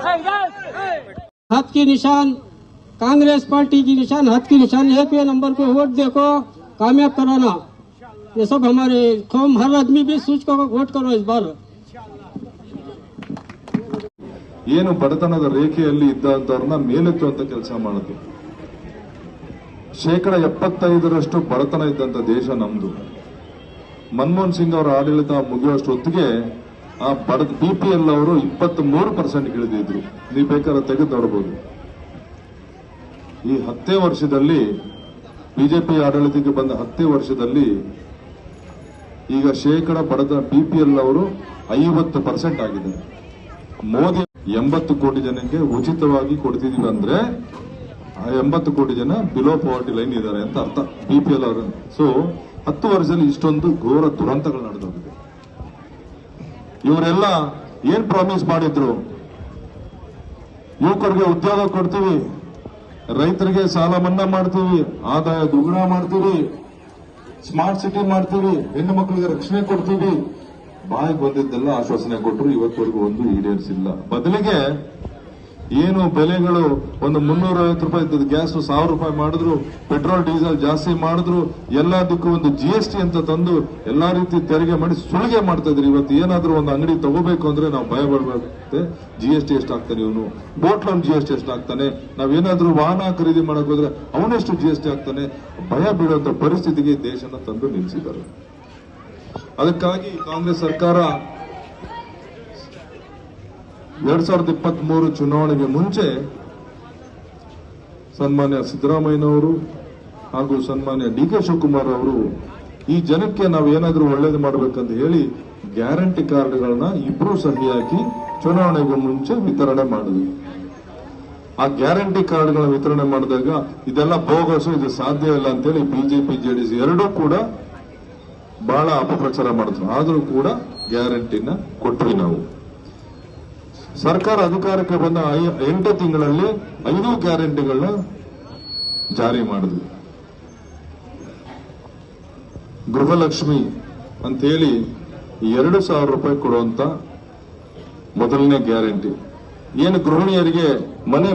Hey, guys! Guys! Hey, guys! हाथ की निशान कांग्रेस पार्टी की निशान हाथ की निशान एक भी नंबर पे वोट देखो कामयाब कराना ये सब हमारे कौम हर आदमी भी सोच को वोट करो इस बार ಏನು ಬಡತನದ ರೇಖೆಯಲ್ಲಿ ಇದ್ದಂಥವ್ರನ್ನ ಮೇಲೆತ್ತುವಂತ ಕೆಲಸ ಮಾಡುದು ಶೇಕಡ ಎಪ್ಪತ್ತೈದರಷ್ಟು ಬಡತನ ಇದ್ದಂತ ದೇಶ ನಮ್ದು ಮನಮೋಹನ್ ಸಿಂಗ್ ಅವರ ಆಡಳಿತ ಮುಗಿಯುವಷ್ಟೊತ್ತಿಗೆ ಆ ಬಡ ಬಿ ಪಿ ಎಲ್ ಅವರು ಇಪ್ಪತ್ತ್ ಮೂರು ಪರ್ಸೆಂಟ್ ಇಳಿದಿದ್ರು. ನೀವು ಬೇಕಾದ್ರೆ ತೆಗೆದು ನೋಡಬಹುದು ಈ ಹತ್ತೇ ವರ್ಷದಲ್ಲಿ ಬಿಜೆಪಿ ಆಡಳಿತಕ್ಕೆ ಬಂದ ಹತ್ತೇ ವರ್ಷದಲ್ಲಿ ಈಗ ಶೇಕಡ ಬಡದ ಬಿ ಪಿ ಎಲ್ ಅವರು ಐವತ್ತು ಪರ್ಸೆಂಟ್ ಆಗಿದೆ. ಮೋದಿ ಎಂಬತ್ತು ಕೋಟಿ ಜನಕ್ಕೆ ಉಚಿತವಾಗಿ ಕೊಡ್ತಿದೀವಿ ಅಂದ್ರೆ ಆ ಎಂಬತ್ತು ಕೋಟಿ ಜನ ಬಿಲೋ ಪಾವರ್ಟಿ ಲೈನ್ ಇದ್ದಾರೆ ಅಂತ ಅರ್ಥ. ಬಿ ಪಿ ಎಲ್ ಅವರು ಸೊ ಹತ್ತು ವರ್ಷದಲ್ಲಿ ಇಷ್ಟೊಂದು ಘೋರ ದುರಂತಗಳು ನಡೆದೋಗಿದೆ ಇವರೆಲ್ಲ ಏನ್ ಪ್ರಾಮಿಸ್ ಮಾಡಿದ್ರು? ಯುವಕರಿಗೆ ಉದ್ಯೋಗ ಕೊಡ್ತೀವಿ, ರೈತರಿಗೆ ಸಾಲ ಮನ್ನಾ ಮಾಡ್ತೀವಿ, ಆದಾಯ ದುಗುಣ ಮಾಡ್ತೀವಿ ಸ್ಮಾರ್ಟ್ ಸಿಟಿ ಮಾಡ್ತೀವಿ, ಹೆಣ್ಣು ಮಕ್ಕಳಿಗೆ ರಕ್ಷಣೆ ಕೊಡ್ತೀವಿ. ಬಾಯಿಗೆ ಬಂದಿದ್ದೆಲ್ಲ ಆಶ್ವಾಸನೆ ಕೊಟ್ಟರು ಇವತ್ತವರೆಗೂ ಒಂದು ಈಡೇರಿಸಿಲ್ಲ. ಬದಲಿಗೆ ಏನು ಬೆಲೆಗಳು ಒಂದು ಮುನ್ನೂರ ಐವತ್ತು ರೂಪಾಯಿ ಇದ್ದದ್ದು, ಗ್ಯಾಸ್ ಸಾವಿರ ರೂಪಾಯಿ ಮಾಡಿದ್ರು, ಪೆಟ್ರೋಲ್, ಡೀಸೆಲ್ ಜಾಸ್ತಿ ಮಾಡಿದ್ರು, ಎಲ್ಲದಕ್ಕೂ ಒಂದು ಜಿ ಎಸ್ ಟಿ ಅಂತ ತಂದು ಎಲ್ಲಾ ರೀತಿ ತೆರಿಗೆ ಮಾಡಿ ಸುಳಿಗೆ ಮಾಡ್ತಾ ಇದ್ರು. ಇವತ್ತು ಏನಾದ್ರೂ ಒಂದು ಅಂಗಡಿ ತಗೋಬೇಕು ಅಂದ್ರೆ ನಾವು ಭಯ ಪಡ್ಬೇಕಂತೆ. ಜಿ ಎಸ್ ಟಿ ಎಷ್ಟು ಹಾಕ್ತಾನೆ ಇವನು? Boat loan G S T ಎಷ್ಟು ನಾವೇನಾದ್ರೂ ವಾಹನ ಖರೀದಿ ಮಾಡಕ್ ಹೋದ್ರೆ ಅವನೆಷ್ಟು ಜಿ ಎಸ್ ಟಿ ಆಗ್ತಾನೆ? ಭಯ ಬೀಳುವಂತ ಪರಿಸ್ಥಿತಿಗೆ ದೇಶನ ತಂದು ನಿಲ್ಲಿಸಿದ್ದಾರೆ. ಅದಕ್ಕಾಗಿ ಕಾಂಗ್ರೆಸ್ ಸರ್ಕಾರ ಎರಡ್ ಸಾವಿರದ ಇಪ್ಪತ್ತ್ ಮೂರು ಚುನಾವಣೆಗೆ ಮುಂಚೆ ಸನ್ಮಾನ್ಯ ಸಿದ್ದರಾಮಯ್ಯನವರು ಹಾಗೂ ಸನ್ಮಾನ್ಯ ಡಿ ಕೆ ಶಿವಕುಮಾರ್ ಅವರು ಈ ಜನಕ್ಕೆ ನಾವು ಏನಾದರೂ ಒಳ್ಳೇದು ಮಾಡಬೇಕಂತ ಹೇಳಿ ಗ್ಯಾರಂಟಿ ಕಾರ್ಡ್ಗಳನ್ನ ಇಬ್ರು ಸಹಿ ಹಾಕಿ ಚುನಾವಣೆಗೆ ಮುಂಚೆ ವಿತರಣೆ ಮಾಡಿದ್ವಿ ಆ ಗ್ಯಾರಂಟಿ ಕಾರ್ಡ್ಗಳನ್ನ ವಿತರಣೆ ಮಾಡಿದಾಗ ಇದೆಲ್ಲ ಬೋಗಸು, ಇದು ಸಾಧ್ಯ ಇಲ್ಲ ಅಂತೇಳಿ ಬಿಜೆಪಿ, ಜೆಡಿಎಸ್ ಎರಡೂ ಕೂಡ ಬಹಳ ಅಪಪ್ರಚಾರ ಮಾಡಿದ್ರು. ಆದರೂ ಕೂಡ ಗ್ಯಾರಂಟಿನ ಕೊಟ್ವಿ ನಾವು. ಸರ್ಕಾರ ಅಧಿಕಾರಕ್ಕೆ ಬಂದ ಎಂಟು ತಿಂಗಳಲ್ಲಿ ಐದು ಗ್ಯಾರಂಟಿಗಳನ್ನ ಜಾರಿ ಮಾಡಿದ್ವಿ. ಗೃಹಲಕ್ಷ್ಮಿ ಅಂತೇಳಿ ಎರಡು ಸಾವಿರ ರೂಪಾಯಿ ಕೊಡುವಂತ ಮೊದಲನೇ ಗ್ಯಾರಂಟಿ. ಏನು ಗೃಹಿಣಿಯರಿಗೆ ಮನೆ